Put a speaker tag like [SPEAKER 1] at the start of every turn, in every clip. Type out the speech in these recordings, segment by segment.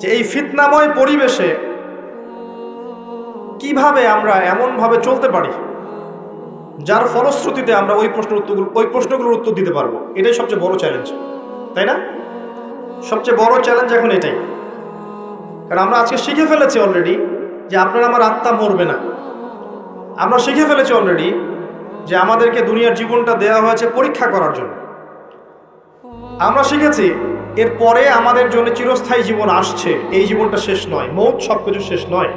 [SPEAKER 1] যে এই ফিতনাময় পরিবেশে কীভাবে আমরা এমনভাবে চলতে পারি, যার ফলশ্রুতিতে আমরা ওই প্রশ্নের উত্তরগুলো ওই প্রশ্নগুলোর উত্তর দিতে পারব, এটাই সবচেয়ে বড় চ্যালেঞ্জ তাই না? সবচেয়ে বড় চ্যালেঞ্জ এখন এটাই। কারণ আমরা আজকে শিখে ফেলেছি অলরেডি যে আপনার আমার আত্মা মরবে না। আমরা শিখে ফেলেছি অলরেডি যে আমাদেরকে দুনিয়ার জীবনটা দেওয়া হয়েছে পরীক্ষা করার জন্য। আমরা শিখেছি এরপরে আমাদের জন্য চিরস্থায়ী জীবন আসছে। এই জীবনটা শেষ নয়। মৌত সব কিছু শেষ নয়।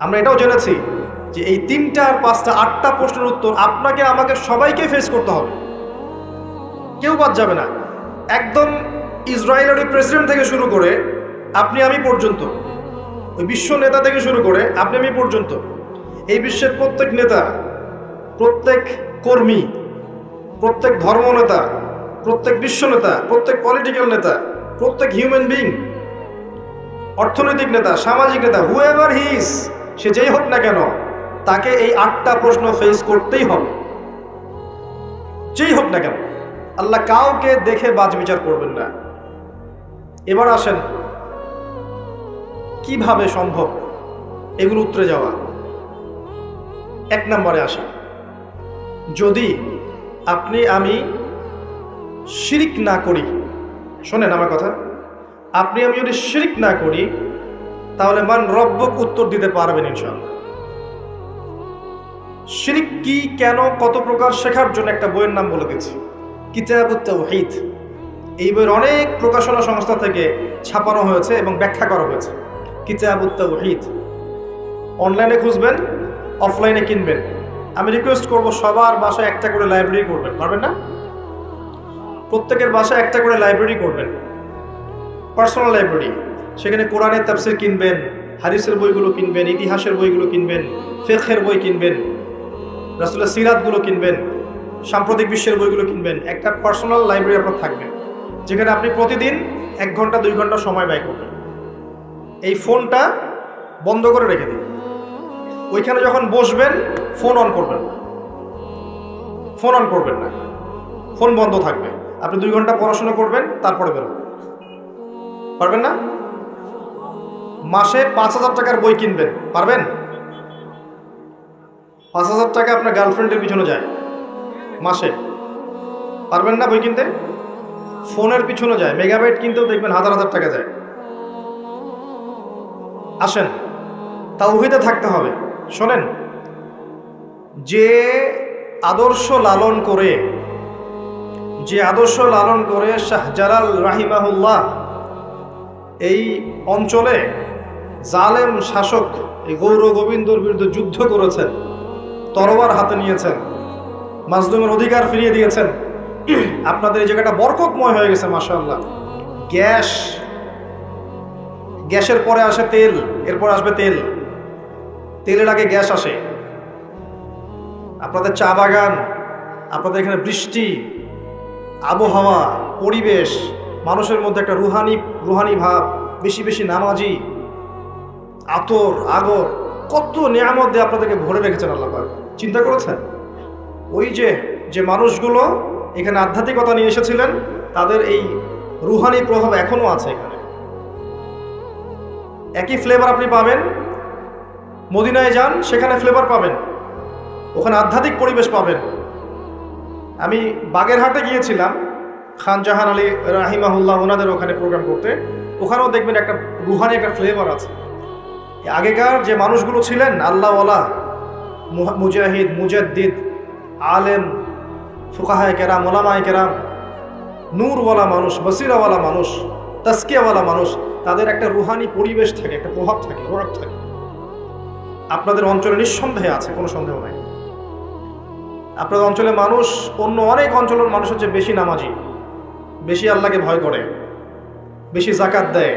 [SPEAKER 1] আমরা এটাও জেনেছি যে এই তিনটা আর পাঁচটা, আটটা প্রশ্নের উত্তর আপনাকে, আমাকে সবাইকে ফেস করতে হবে। কেউ বাদ যাবে না। একদম ইসরায়েলের ওই প্রেসিডেন্ট থেকে শুরু করে আপনি আমি পর্যন্ত, ওই বিশ্ব নেতা থেকে শুরু করে আপনি আমি পর্যন্ত, এই বিশ্বের প্রত্যেক নেতা, প্রত্যেক কর্মী, প্রত্যেক ধর্মনেতা প্রত্যেক বিশ্ব নেতা প্রত্যেক পলিটিক্যাল নেতা, প্রত্যেক হিউম্যান বিং অর্থনৈতিক নেতা, সামাজিক নেতা হুএভার হিস সে যেই হোক না কেন, তাকে এই আটটা প্রশ্ন ফেস করতেই হবে। যেই হোক না কেন, আল্লাহ কাউকে দেখে বাজ বিচার করবেন না। এবার আসেন, কীভাবে সম্ভব এগুলো উত্তরে যাওয়া? এক নম্বরে আসেন, যদি আপনি, আমি শিরিক না করি। শোনেন আমার কথা। আপনি, আমি যদি শিরিক না করি, তাহলে মান রব্বক উত্তর দিতে পারবেন ইনশাআল্লাহ। শিরিক কি, কেন, কত প্রকার শেখার জন্য একটা বইয়ের নাম বলে দিচ্ছি। কিতাবুত তাওহীদ। এই বইয়ের অনেক প্রকাশনা সংস্থা থেকে ছাপানো হয়েছে এবং ব্যাখ্যা করা হয়েছে। কিতাবুত তাওহীদ। অনলাইনে খুঁজবেন, অফলাইনে কিনবেন। আমি রিকোয়েস্ট করব সবার বাসায় একটা করে লাইব্রেরি করবেন, পারবেন না? প্রত্যেকের বাসায় একটা করে লাইব্রেরি করবেন। পার্সোনাল লাইব্রেরি সেখানে কোরআনের তাফসির কিনবেন হারিসের বইগুলো কিনবেন, ইতিহাসের বইগুলো কিনবেন ফেখের বই কিনবেন, রাসুলের সিরাতগুলো কিনবেন, সাম্প্রতিক বিশ্বের বইগুলো কিনবেন। একটা পার্সোনাল লাইব্রেরি আপনার থাকবে, যেখানে আপনি প্রতিদিন এক ঘণ্টা, দুই ঘণ্টা সময় ব্যয় করবেন। এই ফোনটা বন্ধ করে রেখে দিন। ওইখানে যখন বসবেন ফোন অন করবেন ফোন অন করবেন না। ফোন বন্ধ থাকবে। আপনি দুই ঘণ্টা পড়াশোনা করবেন, তারপরে বেরোবেন পারবেন না? মাসে পাঁচ হাজার টাকার বই কিনবেন, পারবেন? পাঁচ হাজার টাকা আপনার গার্লফ্রেন্ডের পিছনে যায়, মাসে। পারবেন না বই কিনতে? ফোনের পিছনে যায়, মেগাবাইট কিনতেও দেখবেন হাজার হাজার টাকা যায়। আসেন, তাওহিদে থাকতে হবে। শোনেন, যে আদর্শ লালন করে যে আদর্শ লালন করে শাহজালাল রাহিমাহুল্লাহ, এই অঞ্চলে জালেম শাসক এই গৌর গোবিন্দর বিরুদ্ধে যুদ্ধ করেছেন, তরবার হাতে নিয়েছেন, মাজলুমের অধিকার ফিরিয়ে দিয়েছেন। আপনাদের এই জায়গাটা বরকতময় হয়ে গেছে মাসাল্লাহ গ্যাস, গ্যাসের পরে আসে তেল, এরপর আসবে তেল। তেলের আগে গ্যাস আসে। আপনাদের চা বাগান, আপনাদের এখানে বৃষ্টি আবহাওয়া, পরিবেশ, মানুষের মধ্যে একটা রুহানি রুহানি ভাব, বেশি বেশি নামাজি, আতর, আগর, কত নিয়ামত দিয়ে আপনাদেরকে ভরে রেখেছেন আল্লাহ। চিন্তা করেছেন? ওই যে যে মানুষগুলো এখানে আধ্যাত্মিকতা নিয়ে এসেছিলেন, তাদের এই রুহানি প্রভাব এখনও আছে এখানে। একই ফ্লেভার আপনি পাবেন, মদিনায় যান, সেখানে ফ্লেভার পাবেন, ওখানে আধ্যাত্মিক পরিবেশ পাবেন। আমি বাগেরহাটে গিয়েছিলাম। খান জাহান আলী রাহিমাহুল্লাহ ওনাদের ওখানে প্রোগ্রাম করতে। ওখানেও দেখবেন একটা রুহানি একটা ফ্লেভার আছে। আগেকার যে মানুষগুলো ছিলেন, আল্লাহওয়ালা মুজাহিদ, মুজাদ্দিদ, আলেম, ফুকাহায় কেরাম, ওলামায় কেরাম, নূরওয়ালা মানুষ, বসিরাওয়ালা মানুষ তাস্কিয়াওয়ালা মানুষ, তাদের একটা রুহানি পরিবেশ থাকে, একটা প্রভাব থাকে প্রভাব থাকে। আপনাদের অঞ্চলে নিঃসন্দেহে আছে, কোনো সন্দেহ নাই। আপনাদের অঞ্চলে মানুষ, অন্য অনেক অঞ্চলের মানুষ হচ্ছে বেশি নামাজি, বেশি আল্লাহকে ভয় করে, বেশি জাকাত দেয়,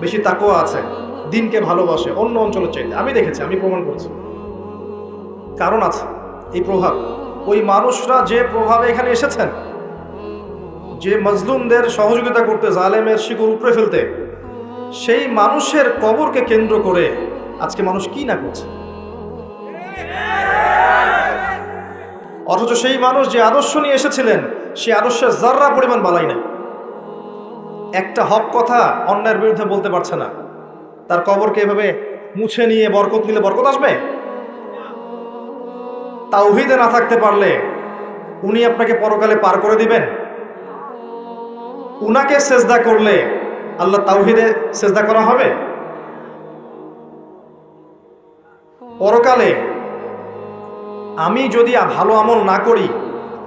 [SPEAKER 1] বেশি তাকোয়া আছে, দিনকে ভালোবাসে, অন্য অঞ্চলের চাইতে। আমি দেখেছি, আমি প্রমাণ করছি। কারণ আছে, এই প্রভাব। ওই মানুষরা যে প্রভাবে এখানে এসেছেন, যে মজলুমদের সহযোগিতা করতে, জালেমের শিকড় উপড়ে ফেলতে, সেই মানুষের কবরকে কেন্দ্র করে আজকে মানুষ কি না করছে? অথচ সেই মানুষ যে আদর্শ নিয়ে এসেছিলেন সেই আদর্শের জাররা পরিমাণ বালাই নাই। একটা হক কথা অন্যের বিরুদ্ধে বলতে পারছে না। তার কবরকে এভাবে মুছে নিয়ে বরকত নিলে বরকত আসবে? তাওহিদে না থাকতে পারলে উনি আপনাকে পরকালে পার করে দিবেন? উনাকে সেজদা করলে আল্লাহ তাওহিদে সেজদা করা হবে? পরকালে আমি যদি ভালো আমল না করি,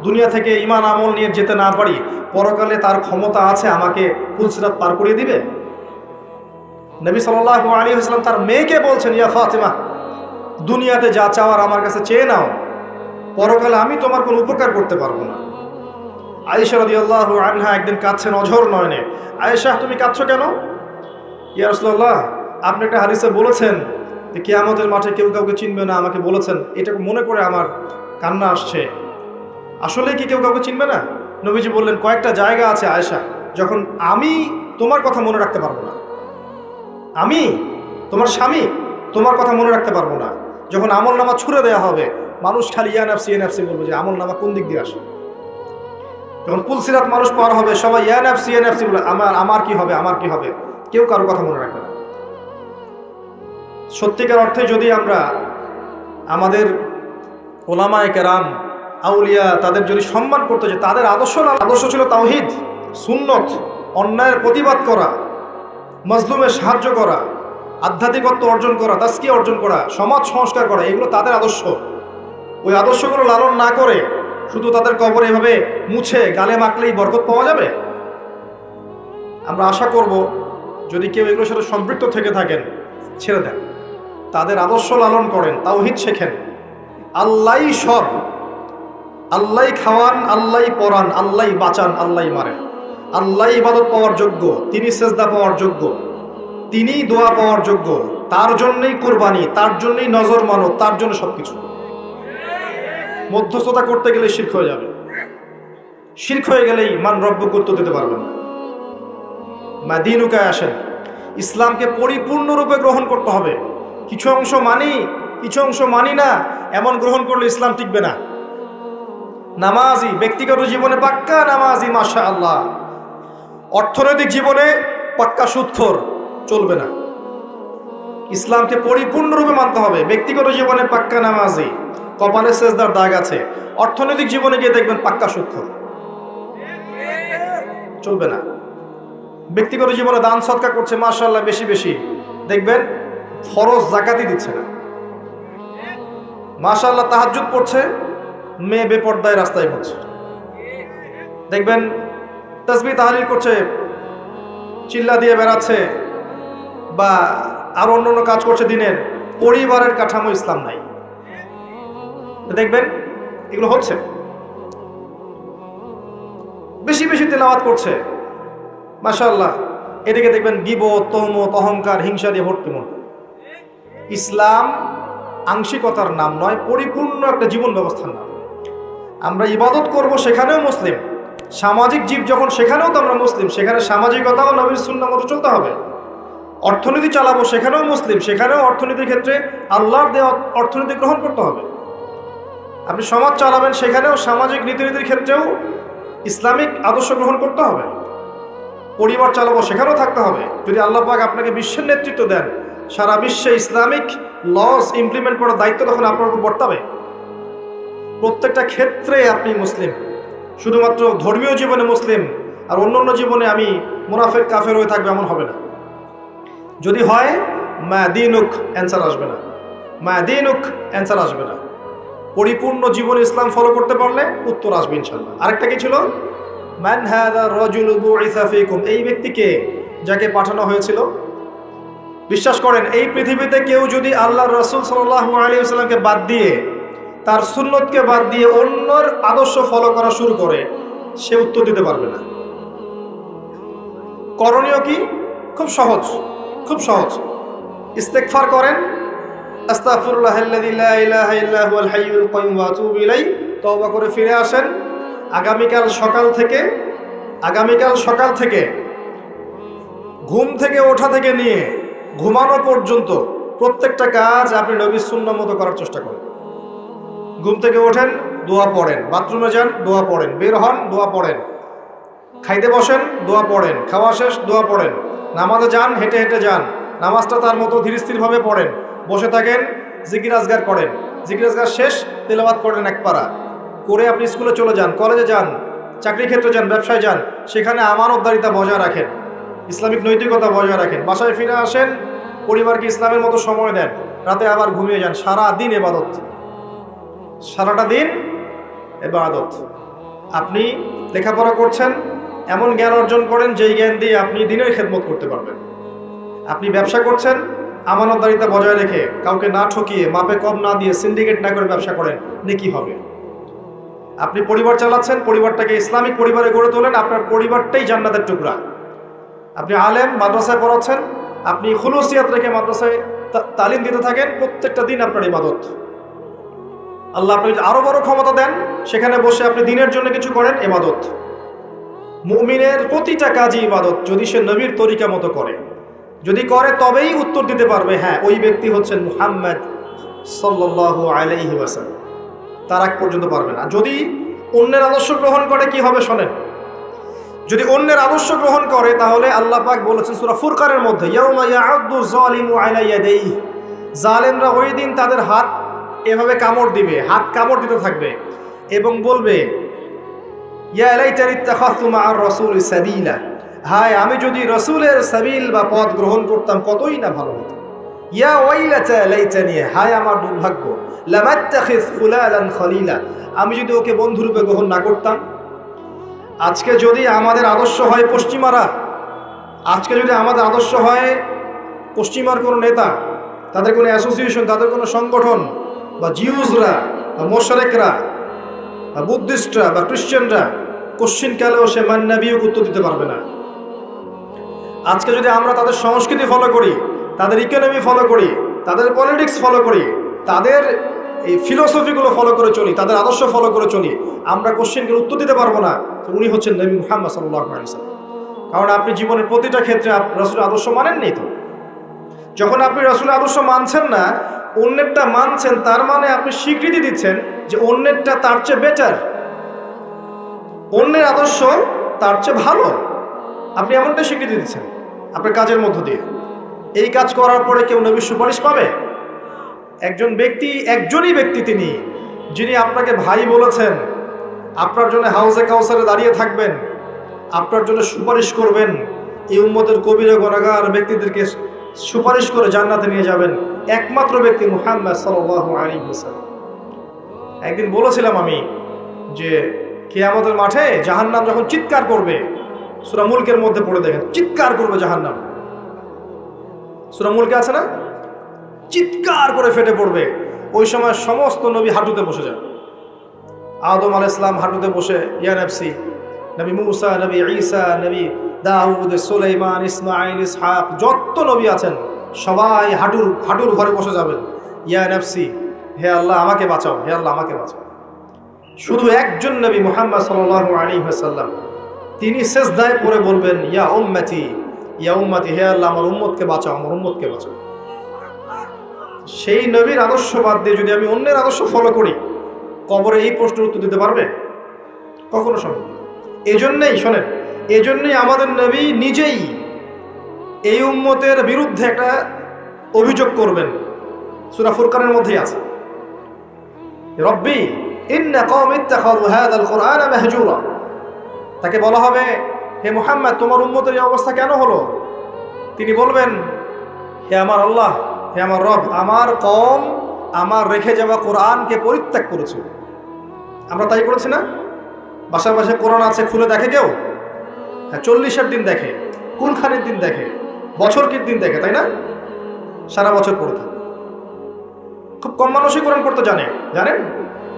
[SPEAKER 1] দুনিয়া থেকে ইমান আমল নিয়ে যেতে না পারি, পরকালে তার ক্ষমতা আছে আমাকে পুলসিরাত পার করিয়ে দিবে? নবী সাল্লাহ আলী হাসলাম তার মেয়েকে বলছেন, ইয়া ফাতেমা, দুনিয়াতে যা চাওয়ার আমার কাছে চেয়ে নাও। পরকালে আমি তোমার কোনো উপকার করতে পারব না। আয়েশা রদি আল্লাহ আনহা একদিন কাঁদছেন অঝর নয়নে। আয়েশা, তুমি কাঁদছো কেন? ইয়া রসুল্লাহ আপনি একটা হারিসে বলেছেন যে কেয়ামতের মাঠে কেউ কাউকে চিনবে না, আমাকে বলেছেন, এটা মনে করে আমার কান্না আসছে। আসলে কি কেউ কাউকে চিনবে না? নবীজি বললেন, কয়েকটা জায়গা আছে আয়েশা, যখন আমি তোমার কথা মনে রাখতে পারব না, আমি তোমার স্বামী তোমার কথা মনে রাখতে পারব না, যখন আমল নামা ছুড়ে দেওয়া হবে, মানুষ খালি ইয়ান এফসি এন এফসি বলবে যে আমল নামা কোন দিক দিয়ে আসে? যখন পুলসিরাত মানুষ পার হবে, সবাই ইয়ান এফসি এন এফসি বলে, আমার আমার কি হবে, আমার কি হবে? কেউ কারও কথা মনে রাখবে না। সত্যিকার অর্থে যদি আমরা আমাদের ওলামায় কেরাম, আউলিয়া তাদের যদি সম্মান করতে যে তাদের আদর্শ না, আদর্শ ছিল তাওহিদ, সুন্নত, অন্যায়ের প্রতিবাদ করা মজলুমের সাহায্য করা, আধ্যাত্মিকত্ব অর্জন করা তাস্কি অর্জন করা, সমাজ সংস্কার করা, এগুলো তাদের আদর্শ। ওই আদর্শগুলো লালন না করে শুধু তাদের কবর এভাবে মুছে গালে মাখলেই বরকত পাওয়া যাবে? আমরা আশা করব যদি কেউ এগুলোর সাথে সম্পৃক্ত থেকে থাকেন, ছেড়ে দেন। তাদের আদর্শ লালন করেন, তাওহিদ শেখেন। আল্লাহ সব আল্লাহ খাওয়ান আল্লাহ পরান আল্লাহ বাঁচান আল্লাহ মারেন। আল্লাহ ইবাদত পাওয়ার যোগ্য, তিনি সেজদা পাওয়ার যোগ্য, তিনি দোয়া পাওয়ার যোগ্য। তার জন্যই কোরবানি, তার জন্যই নজর মানো, তার জন্য সবকিছু। মধ্যস্থতা করতে গেলে শির্ক হয়ে যাবে। শির্ক হয়ে গেলেই মান রব্য করতে দিতে পারবেন না। মাদিনুকায় আসেন। ইসলামকে পরিপূর্ণরূপে গ্রহণ করতে হবে। কিছু অংশ মানি, কিছু অংশ মানি না, এমন গ্রহণ করলে ইসলাম টিকবে না। নামাজি, ব্যক্তিগত জীবনে পাক্কা নামাজি মাশা আল্লাহ অর্থনৈতিক জীবনে পাক্কা সুৎখর চলবে না। ইসলামকে পরিপূর্ণরূপে মানতে হবে। ব্যক্তিগত জীবনে পাক্কা নামাজি, কপালে সেজদার দাগ আছে। অর্থনৈতিক জীবনে গিয়ে দেখবেন পাক্কা সুৎখর। চলবে না। ব্যক্তিগত জীবনে দান সৎকার করছে মাশাল্লাহ বেশি বেশি। দেখবেন ফরজ জাকাতি দিচ্ছে না। মাশাল্লাহ তাহাজুদ পড়ছে মেয়ে বেপর্দায় রাস্তায় ঘুরছে দেখবেন তসবি তাহালিল করছে, চিল্লা দিয়ে বেড়াচ্ছে, বা আর অন্য অন্য কাজ করছে দিনের, পরিবারের কাঠামো ইসলাম নাই। দেখবেন, এগুলো হচ্ছে। বেশি বেশি তেলাওয়াত করছে। মাশাল্লাহ এদিকে দেখবেন গিব তহমত, অহংকার, হিংসা দিয়ে ভর্তি মন। ইসলাম আংশিকতার নাম নয়, পরিপূর্ণ একটা জীবন ব্যবস্থার নাম। আমরা ইবাদত করব সেখানেও মুসলিম। সামাজিক জীব যখন সেখানেও তো আমরা মুসলিম, সেখানে সামাজিকতাও নবীর সুন্না মতো চলতে হবে। অর্থনীতি চালাবো সেখানেও মুসলিম, সেখানেও অর্থনীতির ক্ষেত্রে আল্লাহর দেওয়া অর্থনীতি গ্রহণ করতে হবে। আপনি সমাজ চালাবেন সেখানেও সামাজিক রীতিনীতির ক্ষেত্রেও ইসলামিক আদর্শ গ্রহণ করতে হবে। পরিবার চালাবো সেখানেও থাকতে হবে। যদি আল্লাহ পাক আপনাকে বিশ্বের নেতৃত্ব দেন সারা বিশ্বে ইসলামিক লস ইমপ্লিমেন্ট করার দায়িত্ব তখন আপনার উপর বর্তাবে। প্রত্যেকটা ক্ষেত্রে আপনি মুসলিম। শুধুমাত্র ধর্মীয় জীবনে মুসলিম আর অন্য অন্য জীবনে আমি মুনাফের কাফের হয়ে থাকবে এমন হবে না। যদি হয় মায়াদিনুক অ্যান্সার আসবে না। মায়াদিনুক অ্যান্সার আসবে না। পরিপূর্ণ জীবন ইসলাম ফলো করতে পারলে উত্তর আসবে ইনশাল্লাহ আরেকটা কি ছিল? ম্যান হাদা রাজুল এই ব্যক্তিকে যাকে পাঠানো হয়েছিল বিশ্বাস করেন, এই পৃথিবীতে কেউ যদি আল্লাহ রসুল আলাইহি ওয়াসাল্লামকে বাদ দিয়ে তার সুন্নতকে বাদ দিয়ে অন্যর আদর্শ ফলো করা শুরু করে, সে উত্তর দিতে পারবে না। করণীয় কি? খুব সহজ খুব সহজ। ইস্তেকফার করেন তওবা করে ফিরে আসেন। আগামীকাল সকাল থেকে, আগামীকাল সকাল থেকে, ঘুম থেকে ওঠা থেকে নিয়ে ঘুমানো পর্যন্ত প্রত্যেকটা কাজ আপনি নবীর শূন্য মতো করার চেষ্টা করেন। ঘুম থেকে ওঠেন, দোয়া পড়েন। বাথরুমে যান, দোয়া পড়েন। বের হন, দোয়া পড়েন। খাইতে বসেন, দোয়া পড়েন। খাওয়া শেষ, দোয়া পড়েন। নামাজে যান, হেঁটে হেঁটে যান। নামাজটা তার মতো ধীর স্থিরভাবে পড়েন। বসে থাকেন, জিকির আজগার করেন। জিকির আজগার শেষ তেলাবাদ করেন এক পারা করে আপনি স্কুলে চলে যান, কলেজে যান চাকরি ক্ষেত্রে যান, ব্যবসায় যান, সেখানে আমানতদারিতা বজায় রাখেন। ইসলামিক নৈতিকতা বজায় রাখেন। বাসায় ফিরে আসেন, পরিবারকে ইসলামের মতো সময় দেন। রাতে আবার ঘুমিয়ে যান। সারা দিন এবাদত। সারাটা দিন এবাদত। আপনি লেখাপড়া করছেন, এমন জ্ঞান অর্জন করেন যেই জ্ঞান দিয়ে আপনি দিনের খেদমত করতে পারবেন। আপনি ব্যবসা করছেন, আমানতদারিতা বজায় রেখে কাউকে না ঠকিয়ে, মাপে কম না দিয়ে সিন্ডিকেট না করে ব্যবসা করেন নেকি হবে? আপনি পরিবার চালাচ্ছেন, পরিবারটাকে ইসলামিক পরিবারে গড়ে তোলেন, আপনার পরিবারটাই জান্নাতের টুকরা। আপনি আলেম, মাদ্রাসায় পড়াচ্ছেন, আপনি খুলুসিয়াত রেখে মাদ্রাসায় তালিম দিতে থাকেন, প্রত্যেকটা দিন আপনার ইবাদত। আল্লাহ আপনি যদি আরও বড় ক্ষমতা দেন, সেখানে বসে আপনি দিনের জন্য কিছু করেন, ইবাদত। মুমিনের প্রতিটা কাজই ইবাদত, যদি সে নবীর তরিকা মতো করে। যদি করে, তবেই উত্তর দিতে পারবে হ্যাঁ ওই ব্যক্তি হচ্ছেন মুহাম্মদ সাল্লাল্লাহু আলাইহি ওয়াসাল্লাম। তার আগ পর্যন্ত পারবে না। যদি অন্যের আদর্শ গ্রহণ করে, কি হবে শোনেন? যদি অন্যের আদর্শ গ্রহণ করে, তাহলে আল্লাহ পাক বলেছেন সুরা ফুরকারের মধ্যে জালেমরা ওই দিন তাদের হাত এভাবে কামড় দিবে, হাত কামড় দিতে থাকবে এবং বলবে হায়, আমি যদি রসুলের সাবিল বা পথ গ্রহণ করতাম, কতই না ভালো হতো। হায়, আমার দুর্ভাগ্য আমি যদি ওকে বন্ধুরূপে গ্রহণ না করতাম আজকে যদি আমাদের আদর্শ হয় পশ্চিমারা, আজকে যদি আমাদের আদর্শ হয় পশ্চিমার কোনো নেতা, তাদের কোনো অ্যাসোসিয়েশন তাদের কোনো সংগঠন, বা জিউজরা, বা মোশারেকরা, বা বুদ্ধিস্টরা, বা খ্রিশ্চানরা কোশ্চিন কালেও সে মান্নাবিও উত্তর দিতে পারবে না। আজকে যদি আমরা তাদের সংস্কৃতি ফলো করি, তাদের ইকোনমি ফলো করি, তাদের পলিটিক্স ফলো করি, তাদের এই ফিলোসফিগুলো ফলো করে চলি, তাদের আদর্শ ফলো করে চলি। আমরা কোশ্চেনকে উত্তর দিতে পারব না। তো উনি হচ্ছেন নবী মুহাম্মদ সাল্লাহ কারণ আপনি জীবনের প্রতিটা ক্ষেত্রে রসুল আদর্শ মানেননি তো। যখন আপনি রসুল আদর্শ মানছেন না, অন্যেরটা মানছেন, তার মানে আপনি স্বীকৃতি দিচ্ছেন যে অন্যেরটা তার চেয়ে বেটার অন্যের আদর্শ তার চেয়ে ভালো। আপনি এমনটা স্বীকৃতি দিচ্ছেন। আপনার কাজের মধ্য দিয়ে। এই কাজ করার পরে কেউ নবীর সুপারিশ পাবে? একজন ব্যক্তি, একজনই ব্যক্তি তিনি, যিনি আপনাকে ভাই বলেছেন, আপনার জন্য হাউসে কাউসারে দাঁড়িয়ে থাকবেন, আপনার জন্য সুপারিশ করবেন, এই উম্মতের কবিরা গণাগার ব্যক্তিদেরকে সুপারিশ করে জান্নাতে নিয়ে যাবেন, একমাত্র ব্যক্তি মুহাম্মদ আলাইহি ওয়াসাল্লাম। একদিন বলেছিলাম আমি যে কে আমাদের মাঠে জাহান্নাম যখন চিৎকার করবে, সুরা মুলকের মধ্যে পড়ে দেখেন, চিৎকার করবে জাহান্নাম। সুরা মুলকে আছে না? চিৎকার করে ফেটে পড়বে। ওই সময় সমস্ত নবী হাঁটুতে বসে যান। আদম আল ইসলাম হাঁটুতে বসে ইয়ানফসি নবী মুসা, নবী ঈসা, নবী দাউদ, সুলাইমান ইসমাইল ইসহাক, যত নবী আছেন, সবাই হাঁটুর হাঁটুর ঘরে বসে যাবেন। ইয়া নফসি, হে আল্লাহ, আমাকে বাঁচাও, হে আল্লাহ, আমাকে বাঁচাও। শুধু একজন নবী মোহাম্মদ সাল্লাল্লাহু আলাইহি ওয়াসাল্লাম। তিনি শেষ দায় পরে বলবেন, ইয়া উম্মতি ইয়া উম্মতি, হে আল্লাহ, আমার উম্মতকে বাঁচাও, আমার উম্মতকে বাঁচাও। সেই নবীর আদর্শ বাদ দিয়ে যদি আমি অন্যের আদর্শ ফলো করি, কবরে এই প্রশ্নের উত্তর দিতে পারবে? কখনো সম্ভব। এজন্যই, শোনেন, এজন্যই আমাদের নবী নিজেই এই উম্মতের বিরুদ্ধে একটা অভিযোগ করবেন। সূরা ফুরকানের মধ্যেই আছে। রব্বি তাকে বলা হবে, হে মোহাম্মদ, তোমার উম্মতের এই অবস্থা কেন হলো? তিনি বলবেন, হে আমার আল্লাহ হে আমার রব, আমার কম, আমার রেখে যাওয়া কোরআনকে পরিত্যাগ করেছে। আমরা তাই করেছি না? বাসার বাসায় কোরআন আছে, খুলে দেখে কেউ? হ্যাঁ চল্লিশের দিন দেখে কুলখানির দিন দেখে বছর কির দিন দেখে, তাই না? সারা বছর পড়ে থাকে। খুব কম মানুষই কোরআন পড়তে জানে, জানেন?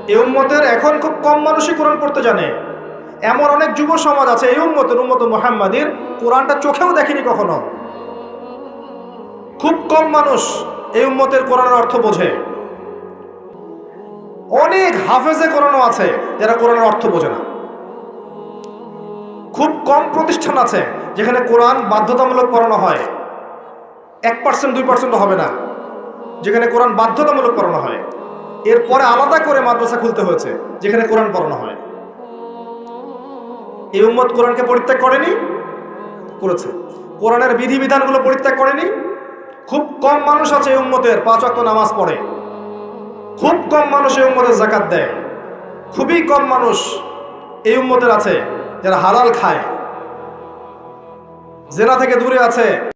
[SPEAKER 1] এই উম্মতের এখন খুব কম মানুষই কোরআন পড়তে জানে। এমন অনেক যুব সমাজ আছে, এই উম্মতের, উম্মত মোহাম্মদের, কোরআনটা চোখেও দেখেনি কখনো। খুব কম মানুষ এই উম্মতের কোরআনের অর্থ বোঝে। অনেক হাফেজে কোরআনও আছে, যারা কোরআনের অর্থ বোঝে না। খুব কম প্রতিষ্ঠান আছে, যেখানে কোরআন বাধ্যতামূলক পড়ানো হয়। এক পার্সেন্ট দুই পার্সেন্ট হবে না, যেখানে কোরআন বাধ্যতামূলক পড়ানো হয়। এরপরে আলাদা করে মাদ্রাসা খুলতে হয়েছে, যেখানে কোরআন পড়ানো হয়। এই উম্মত কোরআনকে পরিত্যাগ করেনি, করেছে। কোরআনের বিধিবিধানগুলো পরিত্যাগ করেনি খুব কম মানুষ আছে এই উম্মতের, পাঁচ অক্ত নামাজ পড়ে। খুব কম মানুষ এই উম্মতের জাকাত দেয়। খুবই কম মানুষ এই উম্মতের আছে যারা হালাল খায়। জেনা থেকে দূরে আছে।